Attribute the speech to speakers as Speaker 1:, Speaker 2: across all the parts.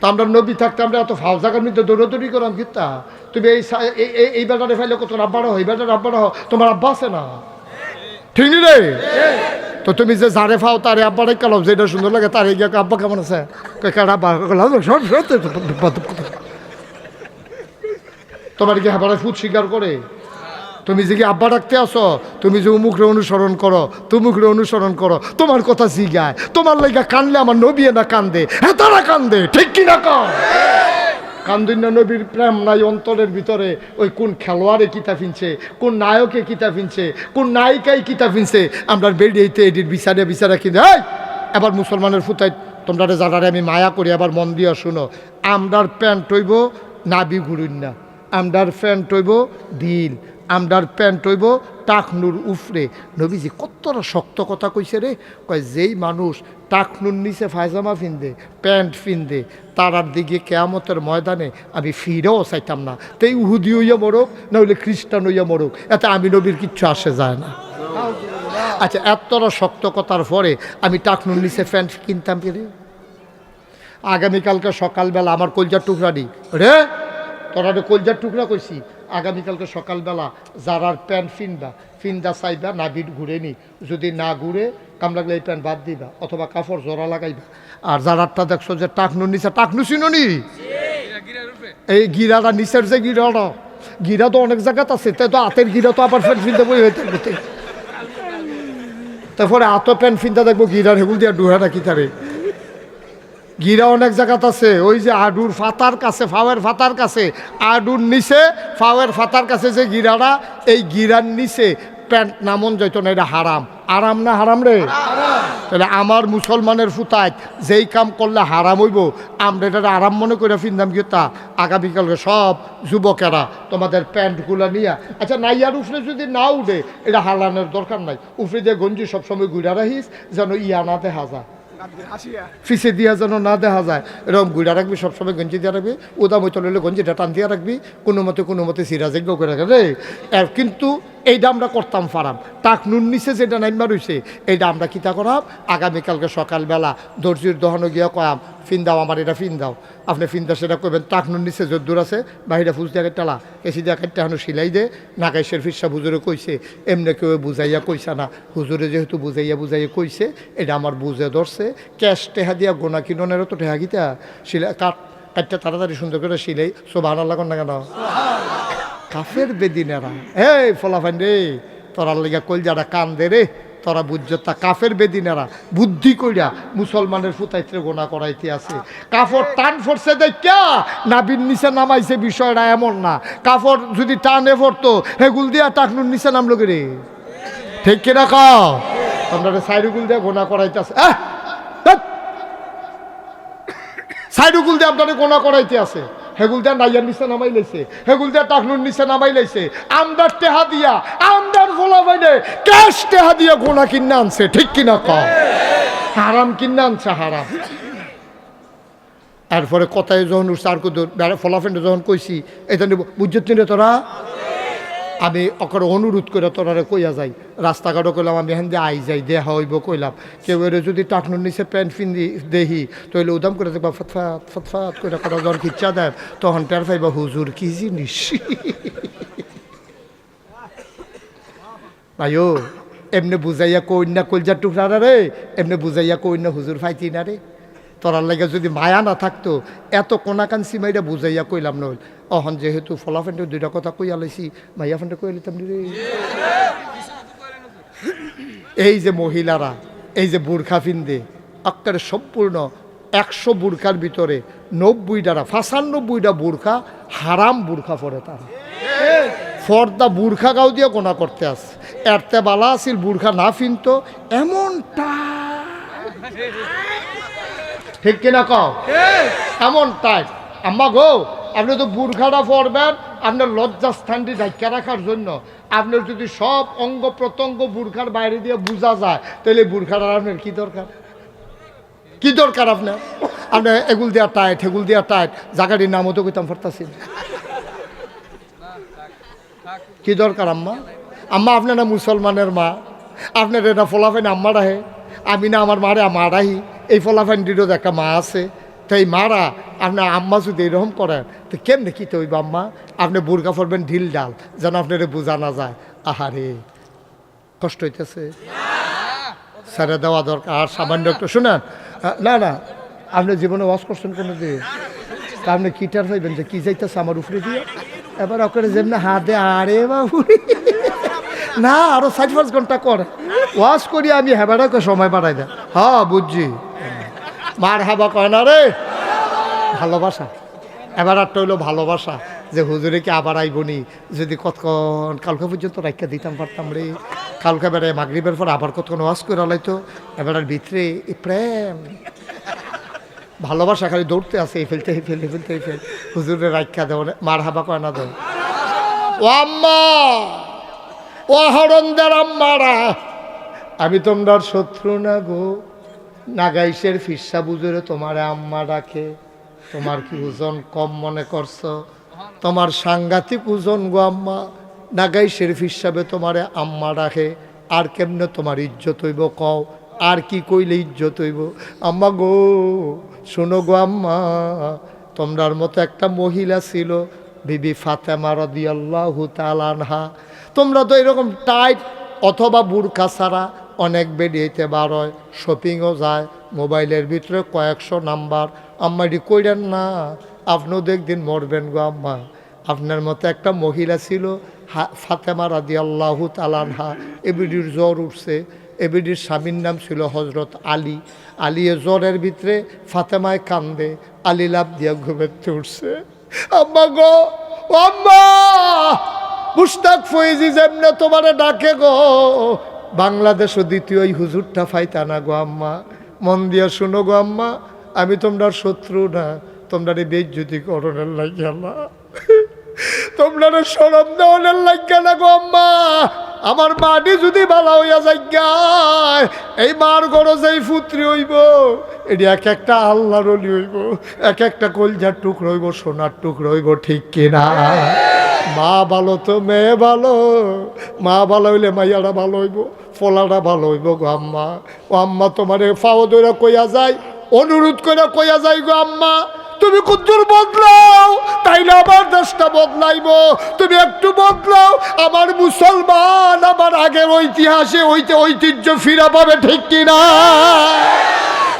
Speaker 1: তা আমরা নবী থাকতে আমরা এত ফাও জায়গার মধ্যে দৌড়াদৌড়ি করাম কিতা তুমি এই এই- এই- এই বেটারে ফাইলে কত আব্বারা হয় এই বেটার আব্বারা হও তোমার আব্বা আছে না ঠিক নি রে তো তুমি যে যারে ফাও তারে আব্বারে কালাও যেটা সুন্দর লাগে তারে গিয়ে কয়, আব্বা কেমন আছে তোমার কি আবার ফুট স্বীকার করে তুমি যে কি আব্বা ডাকতে আসো তুমি যে উমুখরে অনুসরণ করো তুমুখরে অনুসরণ করো, তোমার কথা জিগায়, তোমার লাইগা কানলে আমার নবী না কান্দে হ্যাঁ তারা কান্দে, ঠিক কি না কম কান্দুন্না নবীর প্রেম নাই অন্তরের ভিতরে, ওই কোন খেলোয়াড়ে কিতা ফিনছে, কোন নায়কে কিতা ফিনছে, কোন নায়িকাই কিতা ফিনছে, আমরা বেরিয়েতে এটির বিচারে বিচারে কিন্তু এই এবার মুসলমানের ফুতাই তোমরা যারা আমি মায়া করি আবার মন দিয়া শুনো, আমরার প্যান্ট হইব নাবি ঘুরুন না আমরার প্যান্ট হইব দিল আমরার প্যান্ট হইব, টাকনুর উফরে। নবীজি কতটা শক্ত কথা কইছে রে? কয়, যেই মানুষ টাকনুর নিচে ফায়জামা ফিনদে প্যান্ট ফিনদে তারার দিকে কেয়ামতের ময়দানে আমি ফিরেও চাইতাম না। তো এই উহুদি হইয়া মরুক না হইলে খ্রিস্টান হইয়া মরুক। এতে আমি নবীর কিচ্ছু আসে যায় না। আচ্ছা এতটা শক্ত কথার পরে আমি টাকনুর নিচে প্যান্ট কিনতাম কি রে? আগামীকালকে সকালবেলা আমার কলজার টুকরা নি রে, তোরা কলজার টুকরা কইছি? আগামীকালকে সকালবেলা যারার প্যান্ট ফিনবা, ফিন্দা চাইবা নাবিট ঘুরে নি। যদি না ঘুরে, কাম লাগলে এই প্যান্ট বাদ দিবা, অথবা কাপড় জোড়া লাগাইবা। আর যারারটা দেখছ যে টাকনুর নিচে, টাকনু চিনি এই গিরাটা নিচের যে গিরাটা গিরা তো অনেক জায়গাত আছে তাই তো হাতের গিরা তো আবার প্যান্ট ফিনতে বই হইতে হইতে তারপরে আত প্যান্ট ফিনতে দেখব, গিরার হেগুল দিয়া ডুহা রাখি তারে? গিরা অনেক জায়গাত আছে। ওই যে আডুর ফাতার কাছে, ফাওয়ের ফাতার কাছে, আডুর নিচে, ফাওয়ের ফাতার কাছে যে গিরাটা এই গিরার নিচে প্যান্ট নামন যাইতো না, এটা হারাম। আরাম না হারাম রে? তাহলে আমার মুসলমানের ফুতায় যেই কাম করলে হারাম হইব, আমরা এটা আরাম মনে করে ফিনদাম গিয়ে তা। আগামীকালকে সব যুবকেরা তোমাদের প্যান্টগুলো নিয়ে। আচ্ছা নাইয়ার উফরে যদি না উঠে, এটা হালানোর দরকার নাই। উফরে দিয়ে গঞ্জি সবসময় ঘুরা রাখিস, যেন ইয়া দেখা যায় ফিসে দিয়া যেন না দেখা যায়। এরকম গুড়া রাখবি, সবসময় গঞ্জি দিয়ে রাখবি উদা মতো লইলে গঞ্জিটা টান দিয়ে রাখবি, কোনো মতে কোনো মতে সিরাজ করে রাখে রে কিন্তু এইটা আমরা করতাম ফারাম টাক নুন নিচে যেটা নাইমা রইছে এইটা আমরা কিতা করাম? আগামীকালকে সকালবেলা দর্জির দহনে গিয়া কয়াম, ফিন দাও আমার, এটা ফিন দাও। আপনি ফিন দাও, সেটা করবেন টাক নুন নিচে যদ্দূর আছে, বাহিরা ফুজ দিয়ে টালা এসি দিয়ে কাটতে হানো সিলাই দে। নাগাইশের ফিসা হুজুরে কইছে, এমনি কেউ বুঝাইয়া কইসা না। হুজুরে যেহেতু বুঝাইয়া বুঝাইয়া কইছে, এটা আমার বুঝে ধরছে। ক্যাশ টেহা দিয়া গোনা কিননেরও তো টেহা গিতা। সিলাই কাট কাটটা তাড়াতাড়ি সুন্দর করে সিলাই সব আনার লাগান না কেন? কাফের বেদিনেরা। এই ফলাফান রে, তোরার লেগে কলজারা কান দে রে, তোরা বুঝতা কাফের বেদিনেরা। বুদ্ধি কইরা মুসলমানের ফুতাইতে গোনা করাইতে আছে। কাফর টান ফরছে দেখা নাবির নিচে নামাইছে বিষয়টা এমন না। কাফর যদি টানে পড়তো হেগুল দিয়া টাকনুর নিচে নামলো রে? ঠিক কিনা কাও? তোমরা সাইডুগুল দিয়ে গোনা করাইতে আছে! সাইডুগুল দিয়ে আপনাদের গোনা করাইতে আছে। হেগুল নাইয়ার নিচে নামাই লাইছে হেগুল দিয়া টাকনুর নিচে নামাই লাইছে আমদার টেহা দিয়া, আমদার ফোলা বাইনে ক্যাশ টেহা দিয়া গোনা কিনা আনছে, ঠিক কিনা কম হারাম কিনা আনছে, হারাম। তারপরে কথায় যখন উঠছে আর কুদুর ফলাফেন্ডে যখন কইছি এটা নিব বুঝতে তোরা? আমি অকর অনুরোধ করে তোরারে কইয়া যাই। রাস্তাঘাটও কইলাম, আমি দিয়ে আই যাই, দেহা হইব কইলাম। কেউ এর যদি টাকনুর নিচে প্যান্ট ফিন্দি দেহি, তইলে উদাম করে দেখবা ফতফাত ফতফাত করে করা জ্বর খিচ্ছা দেয় তখন টের পাইবা, হুজুর, কি জিনিস? ভাইও, এমনি বুঝাইয়া কই না কলজার টুকরা রে, এমনি বুঝাইয়া কই না হুজুর ফাইতি না রে। তোরার লাগে যদি মায়া না থাকতো, এত কোনাকান সিমাইটা বুঝাইয়া কইলাম নইল। অহন যেহেতু ফলাফেন্টে দুইটা কথা কইয়া লাইছি, মাইয়া ফেন্টে কই লিতাম রে। এই যে মহিলারা, এই যে বুর্খা ফিন্দে, আক্কারে সম্পূর্ণ একশো বুর্খার ভিতরে নব্বইটারা ফাঁসান্নব্বইটা বুর্খা হারাম বুর্খা পরে তারা। ফর্দা বুর্খা গাও দিয়ে গোনা করতে আস এরতে বালা আসিল বুর্খা না ফিনতো, এমনটা। ঠিক কিনা কও? এমন টাইট আম্মা গো আপনি তো বুর্খাটা পরবেন আপনার লজ্জাস্থানটি ঢাকা রাখার জন্য। আপনার যদি সব অঙ্গ প্রত্যঙ্গ বুর্খার বাইরে দিয়ে বোঝা যায় তাহলে বুর্খাটা আপনার কি দরকার? কি দরকার আপনার? আপনার এগুল দেওয়া টাইট হেগুল দেওয়া টাইট জায়গাটির নামও তো কইতাম পারতাছি না। কি দরকার আম্মা? আম্মা আপনার না মুসলমানের মা আপনার এটা ফলাফেন আম্মা রাহে আমি না আমার মারে আমার রাহি এই ফলাফেনটিরও একটা মা আছে। তাই মারা আপনার আম্মা যদি এরকম করেন, তো কেমনে কি তো হইব আম্মা? আপনি বুর্গা ফরবেন ঢিল ডাল, যেন আপনার বোঝা না যায়। আহারে, কষ্ট হইতেছে। স্যারে দেওয়া দরকার আর সামান্য একটু। শুনেন না না, আপনি জীবনে ওয়াশ করছেন কোনো দিন তা আপনি কিটার হইবেন যে কী যাইতেছে আমার উপরে দিয়ে? এবার ওকে যেমনি হাতে, আরে বাবু। না, আরও সাইড পাঁচ ঘণ্টা করে। ওয়াশ করি আমি হেবাটাকে সময় বাড়াই দেয় হ্যাঁ বুঝছি। মার হাবা কয় না রে? ভালোবাসা। এবার একটা হইল ভালোবাসা, যে হুজুরে কি আবার আইবনি যদি কতক্ষণ কালকে পর্যন্ত রাখা দিতাম পারতাম রে? কালকে বেড়ে মাগরিবের পর আবার কতক্ষণ ওয়াজ করে লাইতো? এবার ভিতরে এই প্রেম। ভালোবাসা খালি দৌড়তে আছে, এই ফেলতে এই ফেলতে ফেলতে, এই ফেল হুজুরে রাখা দেও মার হাবা কয় না দেও। ও আম্মা, ও হরন্দার আম্মারা, আমি তোমরা শত্রু না গো। নাগাইশের ফিসা বুঝরে তোমার আম্মা ডাকে। তোমার কি ওজন কম মনে করছ? তোমার সাংঘাতিক ওজন গো আম্মা। নাগাইশের ফিসাবে তোমার আম্মা ডাকে। আর কেমনে তোমার ইজ্জত হইব কও? আর কি কইলে ইজ্জত হইব? আম্মা গো, শোনো গো আম্মা, তোমরার মতো একটা মহিলা ছিল, বিবি ফাতেমা রদিয়াল্লাহু তালানহা তোমরা তো এরকম টাইট অথবা বুরখা ছাড়া অনেক বেরিয়েতে বার হয় শপিংও যায়, মোবাইলের ভিতরে কয়েকশো নাম্বার। আম্মা এটি কইরেন, না, আপনিও একদিন মরবেন গো আম্মা। আপনার মতো একটা মহিলা ছিল, হা- ফাতেমা রাদি আল্লাহ তালানহা এবিডির জ্বর উঠছে। এবিডির স্বামীর নাম ছিল হজরত আলী। আলী এ জ্বরের ভিতরে ফাতেমায় কান্দে। আলী লাভ দিয়া ঘুমেতে উঠছে। আম্মা গো, আম্মা! মুস্তাক ফয়েজি যেমনে তোমারে ডাকে গো বাংলাদেশও দ্বিতীয় হুজুরটা ফাইতা না গো আম্মা। মন দিয়া শুনো গো আম্মা, আমি তোমরা শত্রু না, তোমরা রে বেজ্যুতি করণের লাগিয়া না তোমরা সরম দেওয়ানের লাগিয়া না গো আম্মা। আমার মাটি যদি ভালো হইয়া যাইগায়, এই মার গরজ এই ফুত্রি হইব। এটি এক একটা আল্লাহর অলি হইব, এক একটা কলজার টুকরো হইব, সোনার টুকরো হইব, ঠিক কিনা? মা ভালো তো, মেয়ে ভালো। মা ভালো হইলে মাইয়ারা ভালো হইব ফলাটা ভালো হইব গো আম্মা। ও আম্মা তোমারে ফাও ধরে কইয়া যায় অনুরোধ করে কইয়া যায় গো আম্মা। তুমি কুদ্দুর বদলাও, তাইলে আমার দেশটা বদলাইব। তুমি একটু বদলাও, আমার মুসলমান, আমার আগের ঐতিহাসে ঐতি ঐতিহ্য ফিরা পাবে ঠিক কিনা?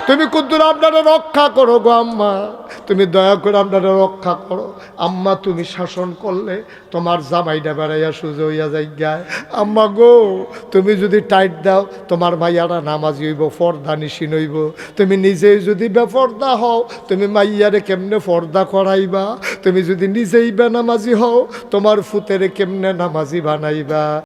Speaker 1: তুমি কুদ্দুর আপনারা রক্ষা করো গো আম্মা। তুমি দয়া করে আপনারা রক্ষা করো। আম্মা, তুমি শাসন করলে তোমার জামাইটা বেড়াইয়া সুজো হইয়া যাই গায় আম্মা গো, তুমি যদি টাইট দাও, তোমার মাইয়ারা নামাজি হইব, ফর্দা নিশিন হইব। তুমি নিজেই যদি বেফর্দা হও, তুমি মাইয়ারে কেমনে ফর্দা করাইবা? তুমি যদি নিজেই বেনামাজি হও, তোমার ফুতেরে কেমনে নামাজি বানাইবা?